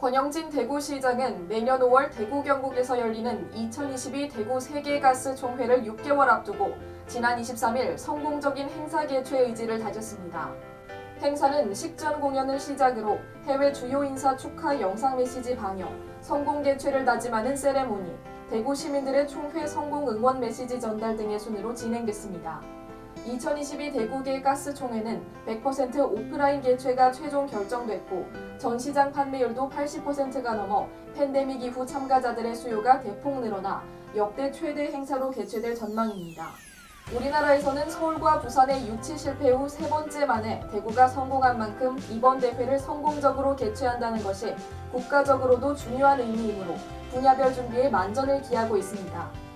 권영진 대구시장은 내년 5월 대구 경북에서 열리는 2022 대구 세계가스 총회를 6개월 앞두고 지난 23일 성공적인 행사 개최 의지를 다졌습니다. 행사는 식전 공연을 시작으로 해외 주요 인사 축하 영상 메시지 방영, 성공 개최를 다짐하는 세레모니, 대구 시민들의 총회 성공 응원 메시지 전달 등의 순으로 진행됐습니다. 2022 대구계 가스총회는 100% 오프라인 개최가 최종 결정됐고 전시장 판매율도 80%가 넘어 팬데믹 이후 참가자들의 수요가 대폭 늘어나 역대 최대 행사로 개최될 전망입니다. 우리나라에서는 서울과 부산의 유치 실패 후 세 번째 만에 대구가 성공한 만큼 이번 대회를 성공적으로 개최한다는 것이 국가적으로도 중요한 의미이므로 분야별 준비에 만전을 기하고 있습니다.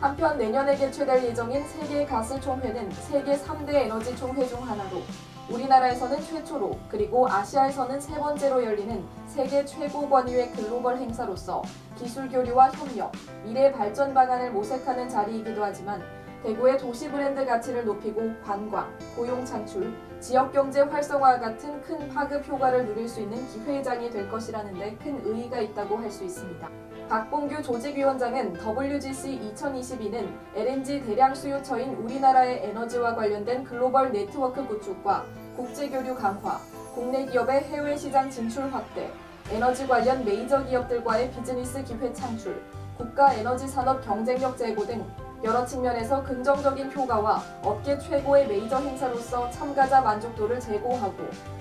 한편 내년에 개최될 예정인 세계 가스 총회는 세계 3대 에너지 총회 중 하나로 우리나라에서는 최초로 그리고 아시아에서는 세 번째로 열리는 세계 최고 권위의 글로벌 행사로서 기술 교류와 협력, 미래 발전 방안을 모색하는 자리이기도 하지만 대구의 도시 브랜드 가치를 높이고 관광, 고용 창출, 지역 경제 활성화 같은 큰 파급 효과를 누릴 수 있는 기회장이 될 것이라는 데 큰 의의가 있다고 할 수 있습니다. 박봉규 조직위원장은 WGC 2022는 LNG 대량 수요처인 우리나라의 에너지와 관련된 글로벌 네트워크 구축과 국제교류 강화, 국내 기업의 해외 시장 진출 확대, 에너지 관련 메이저 기업들과의 비즈니스 기회 창출, 국가 에너지 산업 경쟁력 제고 등 여러 측면에서 긍정적인 효과와 업계 최고의 메이저 행사로서 참가자 만족도를 제고하고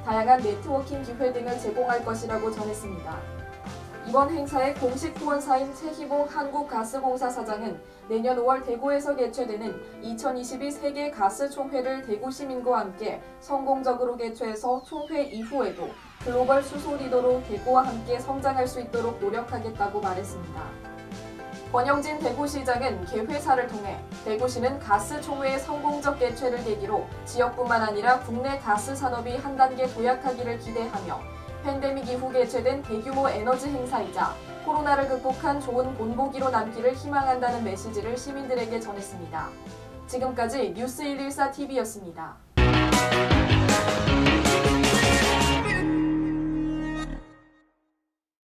다양한 네트워킹 기회 등을 제공할 것이라고 전했습니다. 이번 행사의 공식 후원사인 최희봉 한국가스공사 사장은 내년 5월 대구에서 개최되는 2022 세계 가스 총회를 대구 시민과 함께 성공적으로 개최해서 총회 이후에도 글로벌 수소 리더로 대구와 함께 성장할 수 있도록 노력하겠다고 말했습니다. 권영진 대구시장은 개회사를 통해 대구시는 가스 총회의 성공적 개최를 계기로 지역뿐만 아니라 국내 가스 산업이 한 단계 도약하기를 기대하며 팬데믹 이후 개최된 대규모 에너지 행사이자 코로나를 극복한 좋은 본보기로 남기를 희망한다는 메시지를 시민들에게 전했습니다. 지금까지 뉴스 114 TV였습니다.